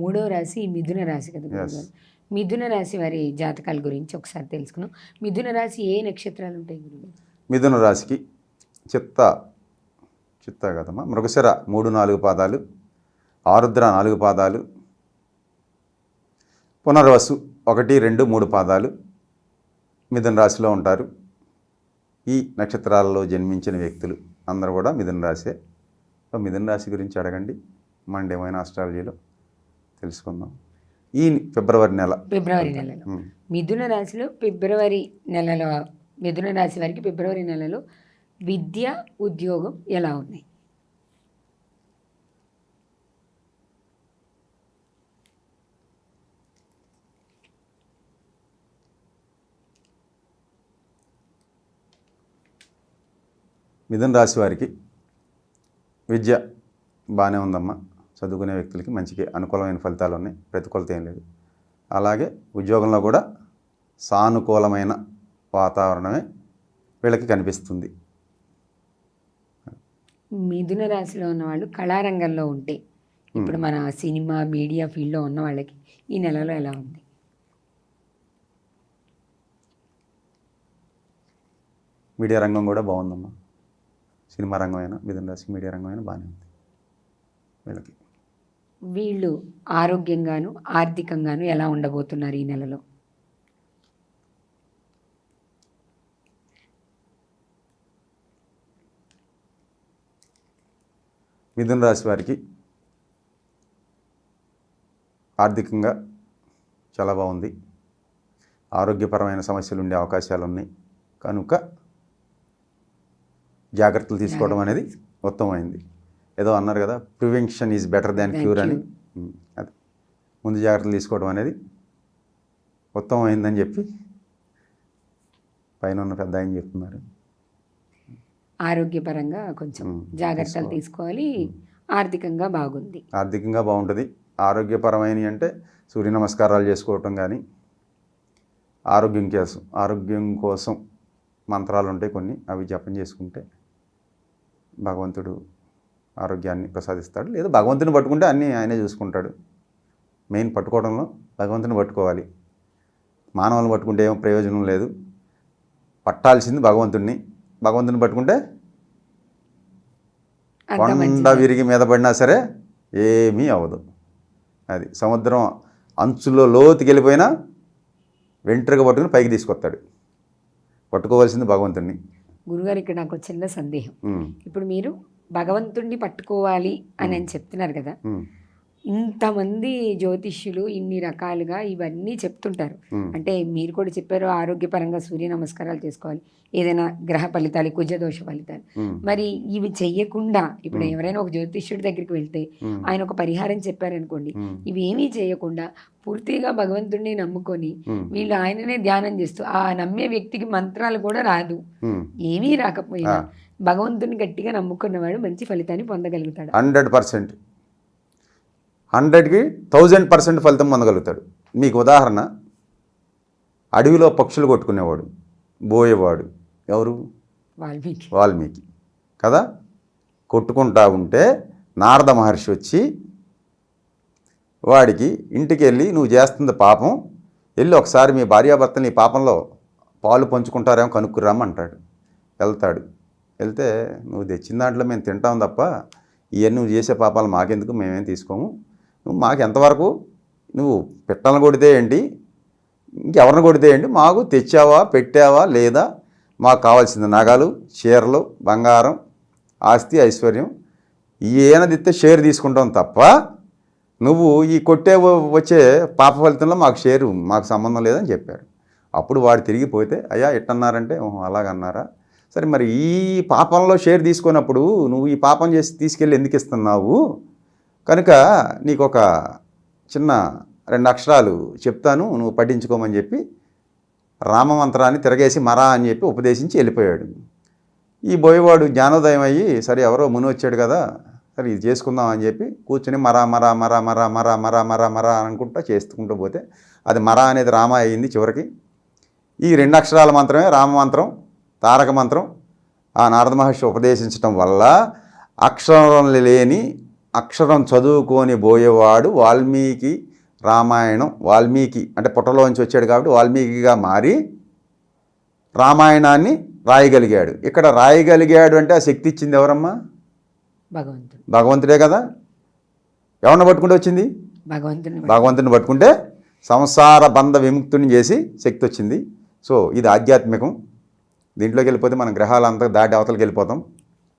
మూడో రాశి మిథున రాశి కదా మిథున రాశి వారి జాతకాల గురించి ఒకసారి తెలుసుకున్నాం మిథున రాశి ఏ నక్షత్రాలు ఉంటాయి గురుగారు? మిథున రాశికి చిత్త చిత్త కదమ్మా మృగశిర మూడు నాలుగు పాదాలు ఆరుద్ర నాలుగు పాదాలు పునర్వసు ఒకటి రెండు మూడు పాదాలు మిథున రాశిలో ఉంటారు. ఈ నక్షత్రాలలో జన్మించిన వ్యక్తులు అందరూ కూడా మిథున రాశే. మిథున రాశి గురించి అడగండి. మండేమైన ఆస్ట్రాలజీలో తెలుసుకుందాం. ఈ ఫిబ్రవరి నెల. ఫిబ్రవరి నెలలో. మిథున రాశిలో ఫిబ్రవరి నెలలో మిథున రాశి వారికి ఫిబ్రవరి నెలలో విద్య ఉద్యోగం ఎలా ఉన్నాయి మిథున రాశి వారికి విద్య బాగానే ఉందమ్మా. చదువుకునే వ్యక్తులకి మంచిగా అనుకూలమైన ఫలితాలు ఉన్నాయి. ప్రతికూలత ఏం లేదు. అలాగే ఉద్యోగంలో కూడా సానుకూలమైన వాతావరణమే వీళ్ళకి కనిపిస్తుంది. మిథున రాశిలో ఉన్న వాళ్ళు కళారంగంలో ఉంటే ఇప్పుడు మన సినిమా మీడియా ఫీల్డ్లో ఉన్న వాళ్ళకి ఈ నెలలో ఎలా ఉంది? మీడియా రంగం కూడా బాగుందమ్మా. సినిమా రంగం అయినా మిథున రాశి మీడియా రంగం అయినా బాగానే ఉంది. వీళ్ళకి. వీళ్ళు ఆరోగ్యంగాను ఆర్థికంగాను ఎలా ఉండబోతున్నారు ఈ నెలలో? మిథున రాశి వారికి ఆర్థికంగా చాలా బాగుంది. ఆరోగ్యపరమైన సమస్యలు ఉండే అవకాశాలు ఉన్నాయి. కనుక జాగ్రత్తలు తీసుకోవడం అనేది ఉత్తమమైంది. ఏదో అన్నారు కదా prevention is better than cure అని. అది. ముందు జాగ్రత్తలు తీసుకోవడం అనేది ఉత్తమమైందని చెప్పి పైన ఉన్న పెద్ద ఆయన చెప్తున్నారు. ఆరోగ్యపరంగా కొంచెం జాగ్రత్తలు తీసుకోవాలి. ఆర్థికంగా బాగుంది. ఆర్థికంగా బాగుంటుంది. ఆరోగ్యపరమైనవి అంటే సూర్య నమస్కారాలు చేసుకోవటం కానీ ఆరోగ్యం కోసం ఆరోగ్యం కోసం మంత్రాలు ఉంటాయి కొన్ని అవి జపం చేసుకుంటే భగవంతుడు ఆరోగ్యాన్ని ప్రసాదిస్తాడు. లేదా భగవంతుని పట్టుకుంటే అన్నీ ఆయనే చూసుకుంటాడు. మెయిన్ పట్టుకోవడంలో భగవంతుని పట్టుకోవాలి. మానవులను పట్టుకుంటే ఏం ప్రయోజనం లేదు. పట్టాల్సింది భగవంతుడిని భగవంతుని పట్టుకుంటే కొండ విరిగి మీద పడినా సరే ఏమీ అవ్వదు. అది సముద్రం అంచులో లోతుకి వెళ్ళిపోయినా వెంట్రుక పట్టుకుని పైకి తీసుకొస్తాడు. పట్టుకోవాల్సింది భగవంతుడిని గురుగారు ఇక్కడ నాకు చిన్న సందేహం. ఇప్పుడు మీరు భగవంతుణ్ణి పట్టుకోవాలి అని అని చెప్తున్నారు కదా. ఇంతమంది జ్యోతిష్యులు ఇన్ని రకాలుగా ఇవన్నీ చెప్తుంటారు. అంటే మీరు కూడా చెప్పారు ఆరోగ్యపరంగా సూర్య నమస్కారాలు చేసుకోవాలి. ఏదైనా గ్రహ ఫలితాలు కుజదోష ఫలితాలు. మరి ఇవి చెయ్యకుండా ఇప్పుడు ఎవరైనా ఒక జ్యోతిష్యుడి దగ్గరికి వెళ్తే ఆయన ఒక పరిహారం చెప్పారనుకోండి ఇవి ఏమీ చేయకుండా పూర్తిగా భగవంతుడిని నమ్ముకొని వీళ్ళు ఆయననే ధ్యానం చేస్తూ ఆ నమ్మే వ్యక్తికి మంత్రాలు కూడా రాదు. ఏమీ రాకపోయినా భగవంతుని గట్టిగా నమ్ముకున్నవాడు మంచి ఫలితాన్ని పొందగలుగుతాడు. Hundred percent. హండ్రెడ్కి థౌజండ్ పర్సెంట్ ఫలితం పొందగలుగుతాడు. మీకు ఉదాహరణ అడవిలో పక్షులు కొట్టుకునేవాడు బోయేవాడు ఎవరు? వాల్మీకి. వాల్మీకి. కదా? కొట్టుకుంటా ఉంటే నారద మహర్షి వచ్చి వాడికి ఇంటికి వెళ్ళి నువ్వు చేస్తుంది పాపం వెళ్ళి ఒకసారి మీ భార్యాభర్తని ఈ పాపంలో పాలు పంచుకుంటారేమో కనుక్కురామంటాడు వెళ్తాడు. వెళ్తే నువ్వు తెచ్చిన దాంట్లో మేము తింటాం తప్ప ఇవన్నీ నువ్వు చేసే పాపాలు మాకెందుకు? మేమేం తీసుకోము. నువ్వు మాకు ఎంతవరకు? నువ్వు పిట్టలను కొడితే ఏంటి? ఇంకెవరిని కొడితే ఏంటి? మాకు తెచ్చావా? పెట్టావా? లేదా? మాకు కావాల్సింది నగలు చీరలు బంగారం ఆస్తి ఐశ్వర్యం. ఏనదిస్తే షేర్ తీసుకుంటాం తప్ప నువ్వు ఈ కొట్టే వచ్చే పాప ఫలితంలో మాకు షేరు మాకు సంబంధం లేదని చెప్పారు అప్పుడు వాడు తిరిగిపోతే అయ్యా ఎట్టన్నారంటే? అలాగన్నారా? సరే మరి ఈ పాపంలో షేర్ తీసుకున్నప్పుడు నువ్వు ఈ పాపం చేసి తీసుకెళ్ళి ఎందుకు ఇస్తున్నావు? కనుక నీకు ఒక చిన్న రెండు అక్షరాలు చెప్తాను నువ్వు పఠించుకోమని చెప్పి రామమంత్రాన్ని తిరగేసి మరా అని చెప్పి ఉపదేశించి వెళ్ళిపోయాడు. ఈ బోయవాడు జ్ఞానోదయం అయ్యి సరే ఎవరో ముని వచ్చాడు కదా సరే ఇది చేసుకుందాం అని చెప్పి కూర్చుని మరా మరా మరా మరా మరా మరా మరా మరా అనుకుంటా చేసుకుంటూ పోతే అది మరా అనేది రామ అయింది చివరికి. ఈ రెండు అక్షరాల మంత్రమే రామ మంత్రం తారక మంత్రం ఆ నారద మహర్షి ఉపదేశించటం వల్ల అక్షరం లేని అక్షరం చదువుకొని పోయేవాడు వాల్మీకి రామాయణం వాల్మీకి అంటే పుట్టలోంచి వచ్చాడు కాబట్టి వాల్మీకిగా మారి రామాయణాన్ని రాయగలిగాడు. ఇక్కడ రాయగలిగాడు అంటే ఆ శక్తి ఇచ్చింది ఎవరమ్మా? భగవంతుడు. భగవంతుడే కదా. ఎవరిని పట్టుకుంటే వచ్చింది? భగవంతుని భగవంతుని పట్టుకుంటే సంసార బంధ విముక్తుని చేసి శక్తి వచ్చింది. సో ఇది ఆధ్యాత్మికం. దీంట్లోకి వెళ్ళిపోతే మనం గ్రహాలంతా దాటి అవతలకి వెళ్ళిపోతాం.